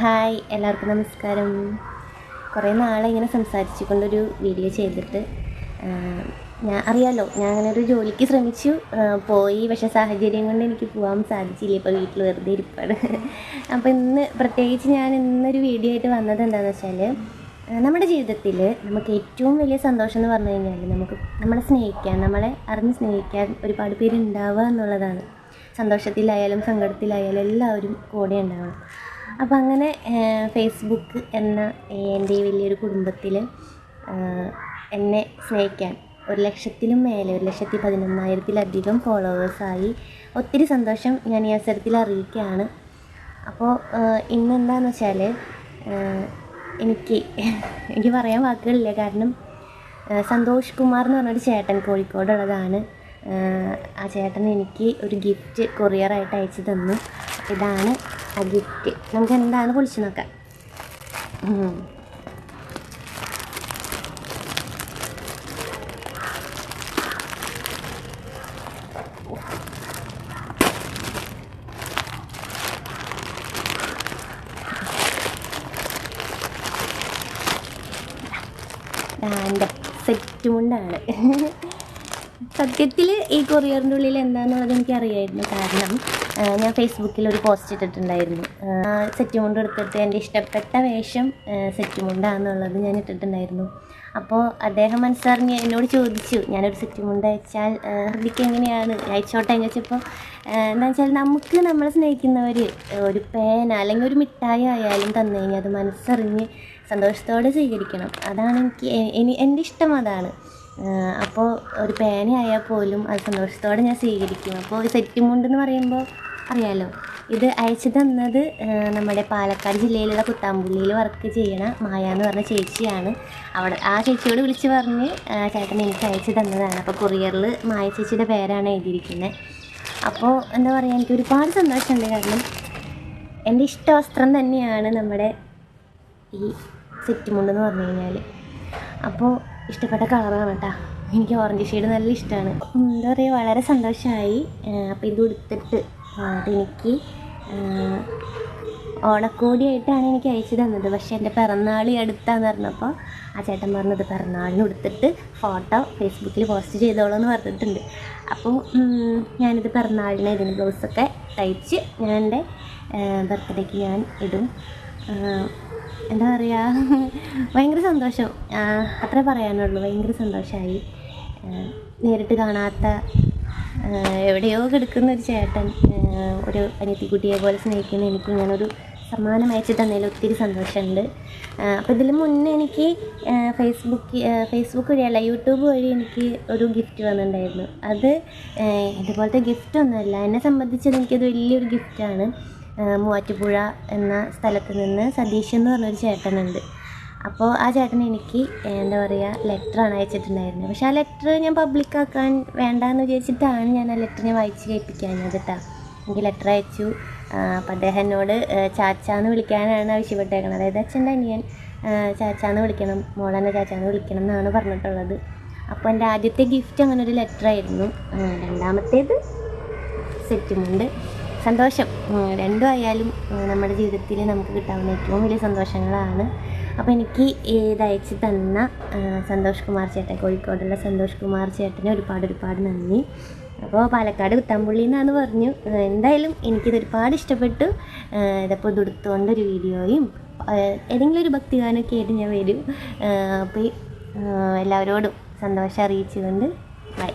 Hi എല്ലാവർക്കും നമസ്കാരം. കുറേ നാളെ ഇങ്ങനെ സംസാരിച്ചുകൊണ്ടൊരു വീഡിയോ ചെയ്തിട്ട് ഞാൻ അറിയാലോ ഞാൻ അങ്ങനെ ഒരു ജോലിക്ക് ശ്രമിച്ചു പോയി പക്ഷേ സാഹചര്യം കൊണ്ട് എനിക്ക് പോകാൻ സാധിച്ചില്ല ഇപ്പോൾ വീട്ടിൽ വെറുതെ ഇരിപ്പാണ്. അപ്പോൾ ഇന്ന് പ്രത്യേകിച്ച് ഞാൻ ഇന്നൊരു വീഡിയോ ആയിട്ട് വന്നത് എന്താണെന്ന് വെച്ചാൽ നമ്മുടെ ജീവിതത്തിൽ നമുക്ക് ഏറ്റവും വലിയ സന്തോഷം എന്ന് പറഞ്ഞു കഴിഞ്ഞാൽ നമുക്ക് നമ്മളെ സ്നേഹിക്കാൻ നമ്മളെ അറിഞ്ഞ് സ്നേഹിക്കാൻ ഒരുപാട് പേര് ഉണ്ടാവുക എന്നുള്ളതാണ്. സന്തോഷത്തിലായാലും സങ്കടത്തിലായാലും എല്ലാവരും കൂടെ ഉണ്ടാവണം. അപ്പം അങ്ങനെ ഫേസ്ബുക്ക് എന്ന എന്റെ ഈ വലിയൊരു കുടുംബത്തിൽ എന്നെ സ്നേഹിക്കാൻ ഒരു ലക്ഷത്തിലും മേലെ ഒരു ലക്ഷത്തി പതിനൊന്നായിരത്തിലധികം ഫോളോവേഴ്സായി ഒത്തിരി സന്തോഷം ഞാൻ ഈ അവസരത്തിൽ അറിയിക്കുകയാണ്. അപ്പോൾ ഇന്നെന്താന്ന് വെച്ചാൽ എനിക്ക് എനിക്ക് പറയാൻ വാക്കുകളില്ല. കാരണം സന്തോഷ് കുമാർ എന്ന് പറഞ്ഞൊരു ചേട്ടൻ കോഴിക്കോടുള്ളതാണ്. ആ ചേട്ടൻ എനിക്ക് ഒരു ഗിഫ്റ്റ് കൊറിയറായിട്ട് അയച്ചു തന്നു. ഇതാണ് ആ ഗിഫ്റ്റ് നമുക്ക് എന്താണ് പൊളിച്ചു നോക്കാം. ദാണ്ട സെറ്റ് മുണ്ടാണ്. സത്യത്തിൽ ഈ കൊറിയറിന്റെ ഉള്ളിൽ എന്താണെന്നുള്ളത് എനിക്ക് അറിയായിരുന്നു കാരണം ഞാൻ ഫേസ്ബുക്കിൽ ഒരു പോസ്റ്റ് ഇട്ടിട്ടുണ്ടായിരുന്നു. സെറ്റ് മുണ്ട് എടുത്തിട്ട് എന്റെ ഇഷ്ടപ്പെട്ട വേഷം സെറ്റ് മുണ്ടാന്നുള്ളത് ഞാൻ ഇട്ടിട്ടുണ്ടായിരുന്നു. അപ്പോൾ അദ്ദേഹം മനസ്സറിഞ്ഞ് എന്നോട് ചോദിച്ചു ഞാനൊരു സെറ്റ് മുണ്ട് അയച്ചാൽ ഹൃദിക്ക് എങ്ങനെയാണ്? അയച്ചോട്ടെ എന്ന് വെച്ചപ്പോൾ എന്താ വെച്ചാൽ നമുക്ക് നമ്മളെ സ്നേഹിക്കുന്നവർ ഒരു പേന അല്ലെങ്കിൽ ഒരു മിഠായി ആയാലും തന്നു കഴിഞ്ഞാൽ അത് മനസ്സറിഞ്ഞ് സന്തോഷത്തോടെ സ്വീകരിക്കണം. അതാണ് എനിക്ക് എന്റെ ഇഷ്ടം അതാണ്. അപ്പോൾ ഒരു പേനയായാൽ പോലും അത് സന്തോഷത്തോടെ ഞാൻ സ്വീകരിക്കും. അപ്പോൾ മുണ്ട് എന്ന് പറയുമ്പോൾ അറിയാലോ ഇത് അയച്ചു തന്നത് നമ്മുടെ പാലക്കാട് ജില്ലയിലുള്ള കുത്താമ്പുള്ളിയിൽ വർക്ക് ചെയ്യണ മായ എന്ന് പറഞ്ഞ ചേച്ചിയാണ്. അവിടെ ആ ചേച്ചിയോട് വിളിച്ച് പറഞ്ഞ് ചേട്ടൻ എനിക്ക് അയച്ചു തന്നതാണ്. അപ്പോൾ കൊറിയറിൽ മായ ചേച്ചിയുടെ പേരാണ് എഴുതിയിരിക്കുന്നത്. അപ്പോൾ എന്താ പറയുക എനിക്ക് ഒരുപാട് സന്തോഷമുണ്ട് കാരണം എന്റെ ഇഷ്ട വസ്ത്രം തന്നെയാണ് നമ്മുടെ ഈ സെറ്റ് മുണ്ടെന്ന് പറഞ്ഞു കഴിഞ്ഞാൽ അപ്പോൾ ഇഷ്ടപ്പെട്ട കളറാണ് കേട്ടോ. എനിക്ക് ഓറഞ്ച് ഷെയ്ഡ് നല്ല ഇഷ്ടമാണ്. എന്താ പറയുക വളരെ സന്തോഷമായി അപ്പോൾ ഇത് ഉടുത്തിട്ട് അതെനിക്ക് ഓണക്കോടിയായിട്ടാണ് എനിക്ക് അയച്ചു തന്നത്. പക്ഷേ എന്റെ പിറന്നാൾ അടുത്താന്ന് പറഞ്ഞപ്പോൾ ആ ചേട്ടൻ പറഞ്ഞത് പിറന്നാളിന് ഉടുത്തിട്ട് ഫോട്ടോ ഫേസ്ബുക്കിൽ പോസ്റ്റ് ചെയ്തോളൂ എന്ന് പറഞ്ഞിട്ടുണ്ട്. അപ്പോൾ ഞാനിത് പിറന്നാളിന് ഇതിന് ബ്ലൗസൊക്കെ തയ്ച്ച് ഞാൻ എന്റെ ബർത്ത്ഡേക്ക് ഞാൻ ഇടും. എന്താ പറയുക ഭയങ്കര സന്തോഷം. അത്രേ പറയാനുള്ളൂ. ഭയങ്കര സന്തോഷമായി നേരിട്ട് കാണാത്ത എവിടെയോ കിടക്കുന്ന ഒരു ചേട്ടൻ ഒരു അനിയത്തിക്കുട്ടിയെ പോലെ സ്നേഹിക്കുന്ന എനിക്ക് ഇങ്ങനൊരു സമ്മാനം അയച്ചു തന്നതിൽ ഒത്തിരി സന്തോഷമുണ്ട്. അപ്പോൾ ഇതിൽ മുന്നേ എനിക്ക് ഫേസ്ബുക്ക് ഫേസ്ബുക്ക് വഴിയല്ല യൂട്യൂബ് വഴി എനിക്ക് ഒരു ഗിഫ്റ്റ് വന്നിട്ടുണ്ടായിരുന്നു. അത് ഇതുപോലത്തെ ഗിഫ്റ്റ് ഒന്നുമല്ല. എന്നെ സംബന്ധിച്ചത് എനിക്കത് വലിയൊരു ഗിഫ്റ്റാണ് മൂവാറ്റുപുഴ എന്ന സ്ഥലത്ത് നിന്ന് സതീഷ് എന്ന് പറഞ്ഞൊരു ചേട്ടനുണ്ട്. അപ്പോൾ ആ ചേട്ടൻ എനിക്ക് എന്താ പറയുക ലെറ്ററാണ് അയച്ചിട്ടുണ്ടായിരുന്നത് പക്ഷെ ആ ലെറ്റർ ഞാൻ പബ്ലിക്കാക്കാൻ വേണ്ടാന്ന് വിചാരിച്ചിട്ടാണ് ഞാൻ ആ ലെറ്റർ ഞാൻ വായിച്ച് കേൾപ്പിക്കാഞ്ഞത് കേട്ടോ എനിക്ക് ലെറ്റർ അയച്ചു. അപ്പം അദ്ദേഹം എന്നോട് ചാച്ചാന്ന് വിളിക്കാനാണ് ആവശ്യപ്പെട്ടേക്കുന്നത് അതായത് അച്ഛന്റെ അനിയൻ ചാച്ചാന്ന് വിളിക്കണം മോളെന്നെ ചാച്ചാന്ന് വിളിക്കണം എന്നാണ് പറഞ്ഞിട്ടുള്ളത്. അപ്പോൾ എന്റെ ആദ്യത്തെ ഗിഫ്റ്റ് അങ്ങനെ ഒരു ലെറ്റർ ആയിരുന്നു രണ്ടാമത്തേത് സെറ്റുമുണ്ട് സന്തോഷം. രണ്ടും ആയാലും നമ്മുടെ ജീവിതത്തിൽ നമുക്ക് കിട്ടാവുന്ന ഏറ്റവും വലിയ സന്തോഷങ്ങളാണ്. അപ്പോൾ എനിക്ക് ഇത് അയച്ച് തന്ന സന്തോഷ് കുമാർ ചേട്ടൻ കോഴിക്കോടുള്ള സന്തോഷ് കുമാർ ചേട്ടന് ഒരുപാട് ഒരുപാട് നന്ദി. അപ്പോൾ പാലക്കാട് കുത്താമ്പുള്ളി എന്നാണ് പറഞ്ഞു എന്തായാലും എനിക്കിത് ഒരുപാട് ഇഷ്ടപ്പെട്ടു. ഇതപ്പോൾ ഇതിപ്പോൾ ഇതെടുത്തുകൊണ്ടൊരു വീഡിയോയും ഏതെങ്കിലും ഒരു ഭക്തിഗാനമൊക്കെ ആയിട്ട് ഞാൻ വരും. അപ്പോൾ എല്ലാവരോടും സന്തോഷം അറിയിച്ചുകൊണ്ട് ബൈ.